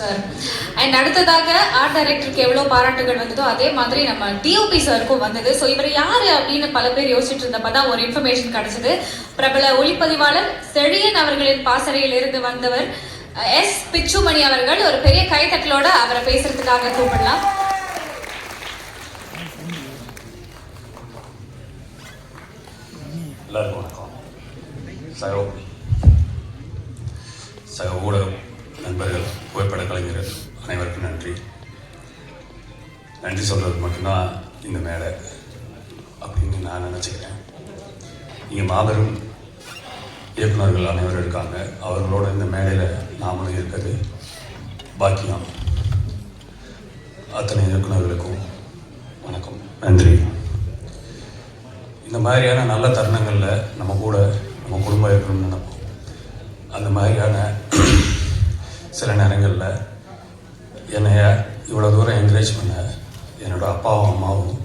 Sir. And அடுத்ததாக art டைரக்டருக்கு எவ்வளோ பாராட்டுகள் வந்ததோ அதே மாதிரி நம்ம டிஓபி சாருக்கும் வந்தது. ஸோ இவர் யார் அப்படின்னு பல பேர் யோசிச்சுட்டு இருந்தப்ப தான் ஒரு இன்ஃபர்மேஷன் கிடைச்சது. பிரபல ஒளிப்பதிவாளர் செழியன் அவர்களின் பாசறையில் இருந்து வந்தவர் எஸ் பிச்சுமணி அவர்கள். ஒரு பெரிய கைத்தட்டலோட அவரை பேசுறதுக்காக கூப்பிடலாம். எல்லாருக்கும் வணக்கம். சக சக ஊடகம் நண்பர்கள் புகைப்பட கலைஞர்கள் அனைவருக்கும் நன்றி. நன்றி சொல்கிறது மட்டும்தான் இந்த மேடை அப்படின்னு நான் நினச்சிக்கிறேன். இங்கே மாபெரும் இயக்குனர்கள் அனைவரும் இருக்காங்க. அவர்களோட இந்த மேடையில் நாமளும் இருக்கிறது பாக்கியம். அத்தனை இயக்குனர்களுக்கும் வணக்கம். நன்றி. இந்த மாதிரியான நல்ல தருணங்களில் நம்ம கூட நம்ம குடும்பம் இருக்கணும்னு நினைப்போம். அந்த மாதிரியான சில நேரங்களில் என்னைய இவ்வளோ தூரம் என்கரேஜ் பண்ண என்னோட அப்பாவும் அம்மாவும்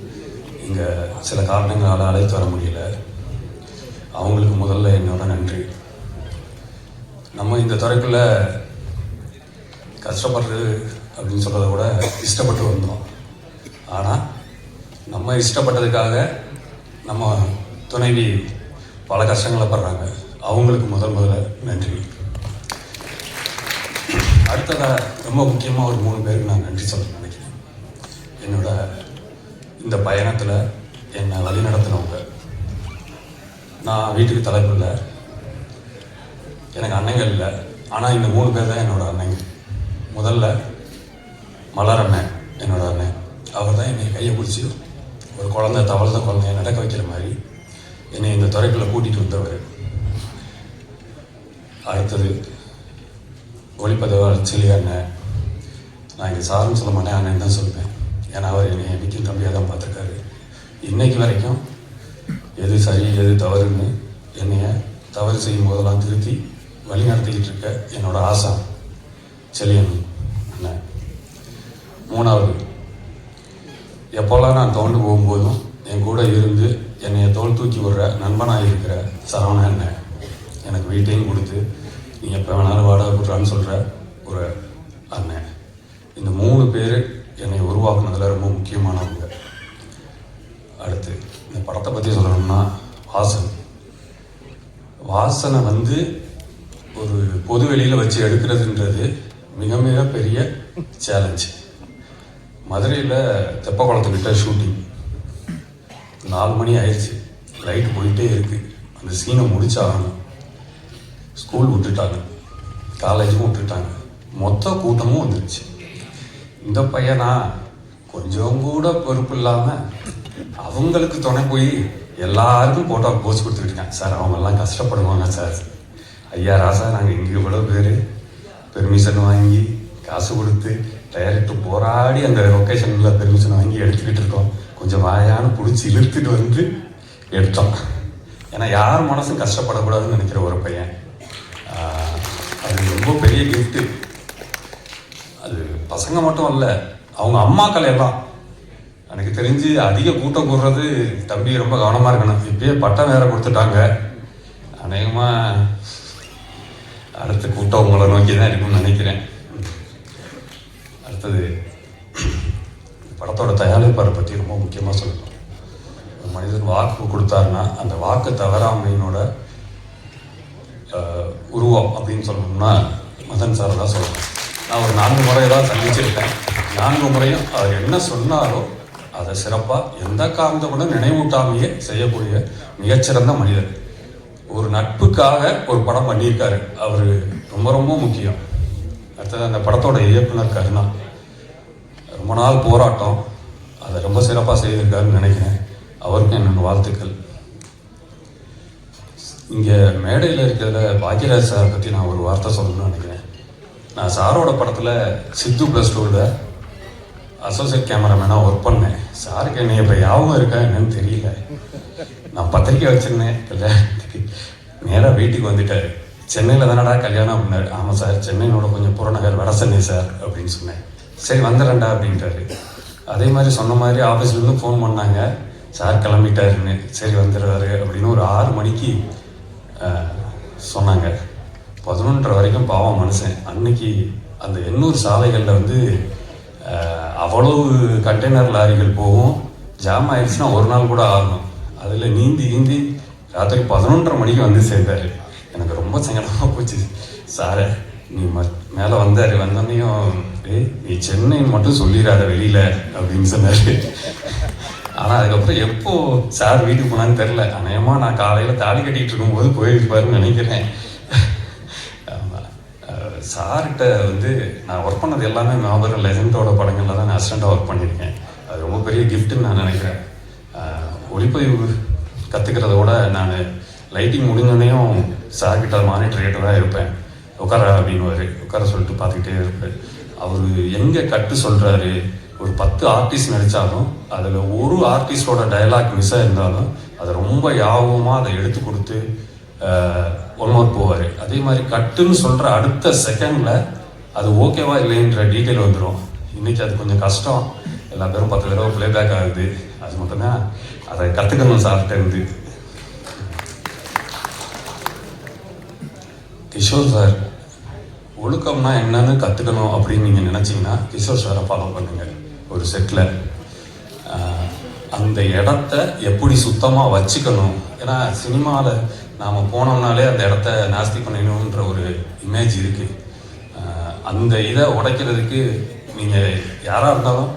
இங்கே சில காரணங்களால் அழைத்து வர முடியல. அவங்களுக்கு முதல்ல என்னோட நன்றி. நம்ம இந்த துறைக்குள்ள கஷ்டப்படுறது அப்படின்னு சொல்கிறத விட இஷ்டப்பட்டு வந்தோம். ஆனால் நம்ம இஷ்டப்பட்டதுக்காக நம்ம துணைவி பல கஷ்டங்களை படுறாங்க. அவங்களுக்கு முதல் முதல்ல நன்றி. அடுத்ததாக ரொம்ப முக்கியமாக ஒரு மூணு பேருக்கு நான் நன்றி சொல்ல நினைக்கிறேன். என்னோட இந்த பயணத்தில் என்னை வழி நடத்தினவங்க நான் வீட்டுக்கு தலைப்பு இல்லை எனக்கு அண்ணங்கள் இல்லை ஆனால் இந்த மூணு பேர் தான் என்னோட அண்ணங்க முதல்ல மலர் அண்ணன் என்னோட அண்ணன். அவர் தான் என்னை கையை பிடிச்சி ஒரு குழந்த தவழ்ந்த குழந்தைய நடக்க வைக்கிற மாதிரி என்னை இந்த துறைக்குள்ளே கூட்டிகிட்டு வந்தவர். அடுத்தது ஒளிப்பதிவாளர் சிலி அண்ணன் நான் இங்கே சாருன்னு சொல்ல மாட்டேன் அண்ணன் தான் சொல்லுவேன். ஏன்னா அவர் என்னை என்றைக்கும் தம்பியாக தான் பார்த்துருக்காரு. இன்னைக்கு வரைக்கும் எது சரி எது தவறுன்னு என்னைய தவறு செய்யும் போதெல்லாம் திருத்தி வழி நடத்திக்கிட்டு இருக்க என்னோட ஆசா. செலியன் அண்ணன் மூணாவது எப்போல்லாம் நான் தோண்டு போகும்போதும் என் கூட இருந்து என்னைய தோல் தூக்கி விடுற நண்பனாக இருக்கிற சரவண அண்ணன் எனக்கு வீட்டையும் கொடுத்து நீ எப்போ வேணாலும் வாடகை கொடுறான்னு சொல்கிற ஒரு அண்ணன் இந்த மூணு பேர் என்னை உருவாக்குனதில் ரொம்ப முக்கியமானவங்க. அடுத்து இந்த படத்தை பற்றி சொல்லணும்னா வாசன். வாசனை வந்து ஒரு பொது வெளியில் வச்சு எடுக்கிறதுன்றது மிக மிக பெரிய சேலஞ்சு மதுரையில் தெப்பக்குளத்துக்கிட்ட ஷூட்டிங் நாலு மணி ஆயிடுச்சு லைட் போயிட்டே இருக்குது அந்த சீனை முடிச்சாகணும். ஸ்கூல் விட்டுட்டாங்க காலேஜும் விட்டுட்டாங்க. மொத்த கூட்டமும் வந்துருச்சு. இந்த பையனா கொஞ்சம் கூட பொறுப்பு இல்லாமல் அவங்களுக்கு துணை போய் எல்லாருக்கும் போட்டோ போஸ்ட் கொடுத்துருக்காங்க சார் அவங்கெல்லாம் கஷ்டப்படுவாங்க சார். ஐயா ராசா நாங்கள் இங்கே இவ்வளோ பேர். பெர்மிஷன் வாங்கி காசு கொடுத்து டைரக்டர் போராடி அந்த லொக்கேஷனில் பெர்மிஷன் வாங்கி எடுத்துக்கிட்டு இருக்கோம். கொஞ்சம் வாயான பிடிச்சி இழுத்துட்டு வந்து எடுத்தோம். ஏன்னா யார் மனசும் கஷ்டப்படக்கூடாதுன்னு நினைக்கிற ஒரு பையன். அது ரொம்ப பெரிய கிஃப்ட்டு அது பசங்க மட்டும் இல்லை அவங்க அம்மாக்கள் எல்லாம். எனக்கு தெரிஞ்சு அதிக கூட்டம் கூடுறது தம்பி ரொம்ப கவனமாக இருக்கணும். இப்பயே பட்டம் வேற கொடுத்துட்டாங்க. அநேகமாக அடுத்த கூட்டம் உங்களை நோக்கி தான் இருக்கும்னு நினைக்கிறேன். அடுத்தது படத்தோட தயாரிப்பாரை பற்றி ரொம்ப முக்கியமாக சொல்லணும். ஒரு மனிதன் வாக்கு கொடுத்தாருன்னா அந்த வாக்கு தவறாமையினோட உருவம் அப்படின்னு சொல்லணும்னா மதன் சார் தான் சொல்லணும். நான் ஒரு நான்கு முறை தான் சந்திச்சிருக்கேன். நான்கு முறையும் அவர் என்ன சொன்னாரோ அதை சிறப்பாக எந்த காரணத்தை கூட நினைவூட்டாமையே செய்யக்கூடிய மிகச்சிறந்த மனிதர். ஒரு நட்புக்காக ஒரு படம் பண்ணியிருக்காரு. அவர் ரொம்ப ரொம்ப முக்கியம். அடுத்தது அந்த படத்தோட இயக்குனர் கருணா. ரொம்ப நாள் போராட்டம். அதை ரொம்ப சிறப்பாக செய்திருக்காருன்னு நினைக்கிறேன். அவருக்கும் என்னோட வாழ்த்துக்கள். இங்கே மேடையில் இருக்கிறத பாக்யராஜ் சார் பற்றி நான் ஒரு வார்த்தை சொல்லணும்னு நினைக்கிறேன். நான் சாரோட படத்தில் சித்து ப்ளஸ் டூவில் அசோசியேட் கேமராமேனாக ஒர்க் பண்ணேன். சாருக்கு என்னை இப்போ யாவும் இருக்கா என்னன்னு தெரியல. நான் பத்திரிக்கை வச்சுருந்தேன். கல்யாணத்துக்கு நேராக வீட்டுக்கு வந்துட்டார். சென்னையில் தானடா கல்யாணம் அப்படின்னாரு ஆமாம் சார் சென்னையோட கொஞ்சம் புறநகர் வட சென்னை சார் அப்படின்னு சொன்னேன். சரி வந்துடுறேன்டா அப்படின்ட்டாரு அதே மாதிரி சொன்ன மாதிரி ஆஃபீஸ்லேருந்து ஃபோன் பண்ணாங்க. சார் கிளம்பிட்டாருன்னு. சரி வந்துடுறாரு அப்படின்னு ஒரு ஆறு மணிக்கு சொன்னாங்க. பதினொன்றரை வரைக்கும் பாவம் மனுஷன். அன்னைக்கு அந்த எண்ணூர் சாலைகளில் வந்து அவ்வளவு கண்டெய்னர் லாரிகள் போகும். ஜாம் ஆயிடுச்சுன்னா ஒரு நாள் கூட ஆகணும். அதில் நீந்தி நீந்தி ராத்திரி பதினொன்றரை மணிக்கு வந்து சேர்ந்தார். எனக்கு ரொம்ப சங்கடமாக போச்சு. சாரே நீ ம மேலே வந்தார். வந்தோன்னையும் ஏய் நீ சென்னைன்னு மட்டும் சொல்லிடாத வெளியில் அப்படின்னு சொன்னார். ஆனால் அதுக்கப்புறம் எப்போ சார் வீட்டுக்கு போனான்னு தெரில அநேகமாக நான் காலையில் தாலி கட்டிகிட்டு இருக்கும்போது போயிருப்பாருன்னு நினைக்கிறேன். சார்கிட்ட வந்து நான் ஒர்க் பண்ணது எல்லாமே மாபெரும் லெஜண்டோட படங்களில் தான் நான் அசிஸ்டண்ட்டாக ஒர்க் பண்ணியிருக்கேன். அது ரொம்ப பெரிய கிஃப்ட்டுன்னு நான் நினைக்கிறேன். ஒளிப்பதிவு கற்றுக்கிறத விட நான் லைட்டிங் முடிஞ்சோடனையும் சார்கிட்ட மானிட்டரேட்டராக இருப்பேன். உட்கார அப்படின்னு உட்கார சொல்லிட்டு பார்த்துக்கிட்டே இருப்பேன். அவர் எங்கே கட்டு சொல்கிறாரு ஒரு பத்து ஆர்டிஸ்ட் நடித்தாலும் அதில் ஒரு ஆர்டிஸ்டோட டயலாக் மிஸ் ஆயிருந்தாலும் அதை ரொம்ப யாபகமாக அதை எடுத்து கொடுத்து ஒன்மோர் போவார். அதே மாதிரி கட்டுன்னு சொல்கிற அடுத்த செகண்டில் அது ஓகேவா இல்லைன்ற டீட்டெயில் வந்துடும் இன்னைக்கு அது கொஞ்சம் கஷ்டம். எல்லா பேரும் பத்து தடவை ப்ளேபேக் ஆகுது. அது மட்டும்தான். அதை கற்றுக்கணும் சார்கிட்ட இருந்து. கிஷோர் சார் ஒழுக்கம்னா என்னன்னு கற்றுக்கணும் அப்படின்னு நீங்கள் நினச்சிங்கன்னா கிஷோர் சாரை ஃபாலோ பண்ணுங்கள் ஒரு செட்டில் அந்த இடத்த எப்படி சுத்தமாக வச்சுக்கணும்? ஏன்னா சினிமாவில் நாம் போனோம்னாலே அந்த இடத்த நாஸ்தி பண்ணிடணுன்ற ஒரு இமேஜ் இருக்குது அந்த இதை உடைக்கிறதுக்கு நீங்கள் யாராக இருந்தாலும்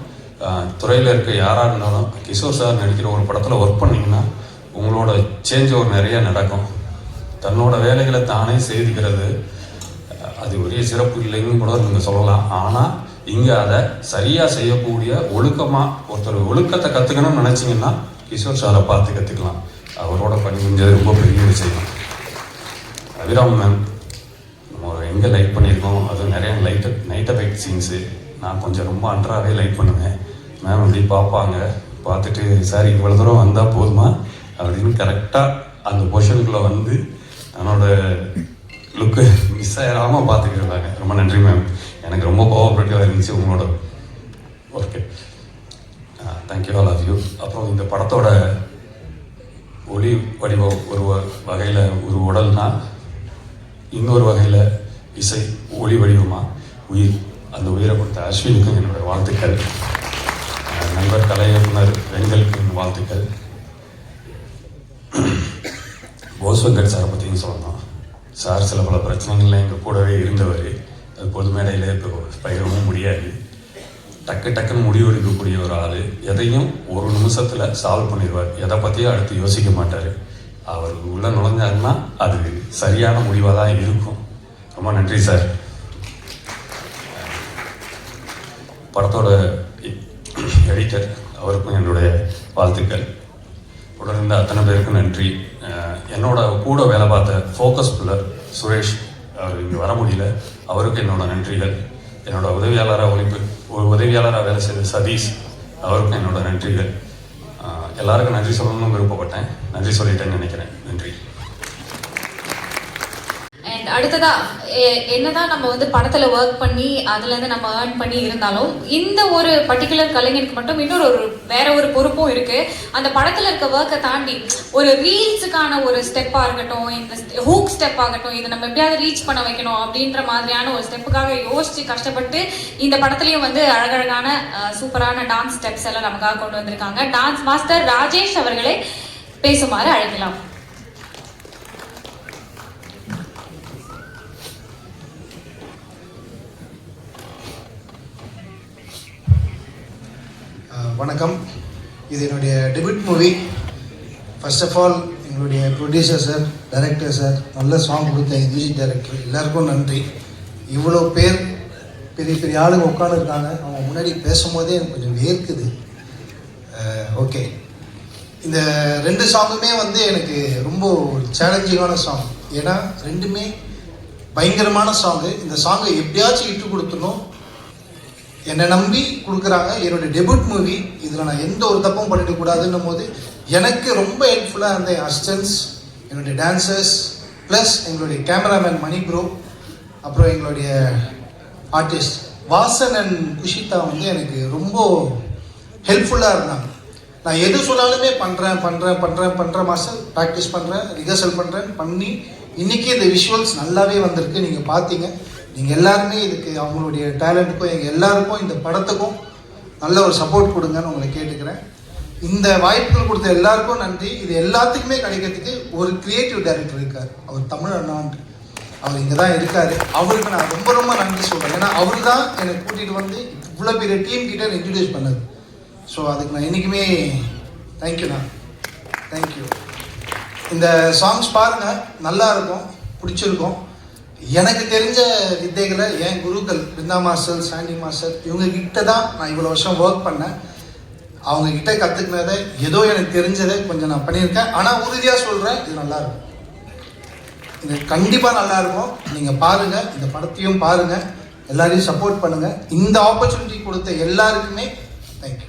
துறையில் இருக்க யாராக இருந்தாலும் கிஷோர் சார் நடிக்கிற ஒரு படத்தில் ஒர்க் பண்ணிங்கன்னா உங்களோட சேஞ்ச் ஒரு நிறைய நடக்கும். தன்னோட வேலைகளை தானே செய்துக்கிறது. அது ஒரே சிறப்பு இல்லைன்னு கூட நீங்கள் சொல்லலாம். ஆனால் இங்கே அதை சரியாக செய்யக்கூடிய ஒழுக்கமாக ஒருத்தர் ஒழுக்கத்தை கற்றுக்கணும்னு நினச்சிங்கன்னா கிஷோர் சாரை பார்த்து கற்றுக்கலாம் அவரோட பணி முடிஞ்சது ரொம்ப பெரிய விஷயம். அபிராம் மேம் நம்ம எங்கே லைட் பண்ணியிருக்கோம்? அதுவும் நிறைய லைட் நைட் எஃபெக்ட் சீன்ஸு நான் கொஞ்சம் ரொம்ப அன்றாவே லைட் பண்ணுவேன். மேம் அப்படி பார்ப்பாங்க. பார்த்துட்டு சார் இவ்வளோ தூரம் வந்தால் போதுமா? அப்படின்னு கரெக்டாக அந்த பொசிஷனுக்குள்ளே வந்து என்னோட லுக்கு மிஸ் ஆயிடாமல் பார்த்துக்கிட்டு இருந்தாங்க. ரொம்ப நன்றி மேம் எனக்கு ரொம்ப கோஆப்ரேட்டிவாக இருந்துச்சு உங்களோட okay thank you all of you அப்புறம் இந்த படத்தோட ஒளி வடிவம் ஒரு வகையில் ஒரு உடல்னா இன்னொரு வகையில் இசை ஒளி வடிவமாக உயிர் அந்த உயிரை கொடுத்த அஸ்வினுக்கும் என்னோட வாழ்த்துக்கள். நண்பர் கலை இயக்குனர் வெங்கலுக்கு என் வாழ்த்துக்கள். போஸ் சாரை பற்றியும் சொல்லணும். சார் சில பல பிரச்சனைகள்ல எங்கள் கூடவே இருந்தவர் அது பொது மேடையில் இப்போ பகிரவும் முடியாது. டக்கு டக்குன்னு முடிவு எடுக்கக்கூடிய ஒரு ஆள் எதையும் ஒரு நிமிஷத்தில் சால்வ் பண்ணிடுவார். எதை பற்றியும் அடுத்து யோசிக்க மாட்டார். அவர் உள்ளே நுழைஞ்சாருன்னா அது சரியான முடிவாக தான் இருக்கும். ரொம்ப நன்றி சார். படத்தோட எடிட்டர் அவருக்கும் என்னுடைய வாழ்த்துக்கள். உடன் அத்தனை பேருக்கும் நன்றி. என்னோட கூட வேலை பார்த்த ஃபோக்கஸ் புல்லர் சுரேஷ் அவர் இங்கே வர முடியல. அவருக்கு என்னோட நன்றிகள். என்னோட உதவியாளராக ஒழிப்பு ஒரு உதவியாளராக வேலை செய்த சதீஷ் அவருக்கும் என்னோட நன்றிகள். எல்லாருக்கும் நன்றி சொல்லணும்னு விருப்பப்பட்டேன். நன்றி சொல்லிட்டேன்னு நினைக்கிறேன். அடுத்ததா என்னதான் நம்ம வந்து படத்துல ஒர்க் பண்ணி அதுல இருந்து நம்ம ஏர்ன் பண்ணி இருந்தாலும் இந்த ஒரு பர்டிகுலர் கலைஞனுக்கு மட்டும் இன்னொரு ஒரு வேற ஒரு பொறுப்பும் இருக்கு. அந்த படத்துல இருக்க ஒர்க்கை தாண்டி ஒரு ரீல்ஸுக்கான ஒரு ஸ்டெப்பா இருக்கட்டும் இந்த ஹூக் ஸ்டெப் ஆகட்டும் இதை நம்ம எப்படியாவது ரீச் பண்ண வைக்கணும் அப்படின்ற மாதிரியான ஒரு ஸ்டெப்புக்காக யோசிச்சு கஷ்டப்பட்டு இந்த படத்துலயும் வந்து அழகழகான சூப்பரான டான்ஸ் ஸ்டெப்ஸ் எல்லாம் நமக்காக கொண்டு வந்திருக்காங்க. டான்ஸ் மாஸ்டர் ராஜேஷ் அவர்களை பேசுமாறு அழைக்கலாம். வணக்கம். இது என்னுடைய debut movie first of all எங்களுடைய ப்ரொடியூசர் சார் டைரக்டர் சார் நல்ல சாங் கொடுத்த மியூசிக் டைரக்டர் எல்லாருக்கும் நன்றி. இவ்வளோ பேர் பெரிய பெரிய ஆளுங்க உட்காந்துருக்காங்க அவங்க முன்னாடி பேசும்போதே எனக்கு கொஞ்சம் வேர்க்குது. ஓகே இந்த ரெண்டு சாங்குமே வந்து எனக்கு ரொம்ப சேலஞ்சிங்கான சாங் ஏன்னா ரெண்டுமே பயங்கரமான சாங்கு இந்த சாங்கை எப்படியாச்சும் இட்டு கொடுத்துடணும். என்னை நம்பி கொடுக்குறாங்க. என்னுடைய டெபியூட் மூவி இதில் நான் எந்த ஒரு தப்பும் பண்ணிடக்கூடாதுன்னும் போது எனக்கு ரொம்ப ஹெல்ப்ஃபுல்லாக இருந்த என் அசிஸ்டன்ஸ் என்னுடைய டான்சர்ஸ் ப்ளஸ் எங்களுடைய கேமராமேன் மணி ப்ரோ அப்புறம் எங்களுடைய ஆர்டிஸ்ட் வாசன் அண்ட் குஷிதா வந்து எனக்கு ரொம்ப ஹெல்ப்ஃபுல்லாக இருந்தாங்க. நான் எது சொன்னாலுமே பண்ணுறேன் பண்ணுறேன் பண்ணுறேன் பண்ணுறேன் மாஸ்டர் ப்ராக்டிஸ் பண்ணுறேன் ரிஹர்சல் பண்ணுறேன் பண்ணி இன்றைக்கி இந்த விஷுவல்ஸ் நல்லாவே வந்திருக்கு. நீங்கள் பார்த்தீங்க. நீங்கள் எல்லாருமே இதுக்கு அவங்களுடைய டேலண்ட்டுக்கும் எங்கள் எல்லாருக்கும் இந்த படத்துக்கும் நல்ல ஒரு சப்போர்ட் கொடுங்கன்னு உங்களை கேட்டுக்கிறேன். இந்த வாய்ப்புகள் கொடுத்த எல்லாருக்கும் நன்றி. இது எல்லாத்துக்குமே கிடைக்கிறதுக்கு ஒரு கிரியேட்டிவ் டைரக்டர் இருக்கார். அவர் தமிழ் அண்ணான்ட்டு அவர் இங்கே தான் இருக்கார். அவருக்கு நான் ரொம்ப ரொம்ப நன்றி சொல்கிறேன் ஏன்னா அவர் தான் என்னை கூட்டிகிட்டு வந்து இவ்வளோ பெரிய டீம் கிட்ட இன்ட்ரடியூஸ் பண்ணது ஸோ அதுக்கு நான் என்றைக்குமே தேங்க்யூண்ணா தேங்க்யூ இந்த சாங்ஸ் பாருங்கள் நல்லா இருக்கும். பிடிச்சிருக்கும். எனக்கு தெரிஞ்ச வித்தைகளை என் குருக்கள் பிருந்தா மாஸ்டர் சாண்டி மாஸ்டர் இவங்க கிட்ட தான் நான் இவ்வளோ வருஷம் ஒர்க் பண்ணேன். அவங்க கிட்ட கற்றுக்கினதை ஏதோ எனக்கு தெரிஞ்சதை கொஞ்சம் நான் பண்ணியிருக்கேன். ஆனால் உறுதியாக சொல்கிறேன் இது நல்லா இருக்கும். இது கண்டிப்பாக நல்லா இருக்கும். நீங்கள் பாருங்கள் இந்த படத்தையும் பாருங்கள் எல்லாரையும் சப்போர்ட் பண்ணுங்கள் இந்த ஆப்பர்ச்சுனிட்டி கொடுத்த எல்லாருக்குமே தேங்க்யூ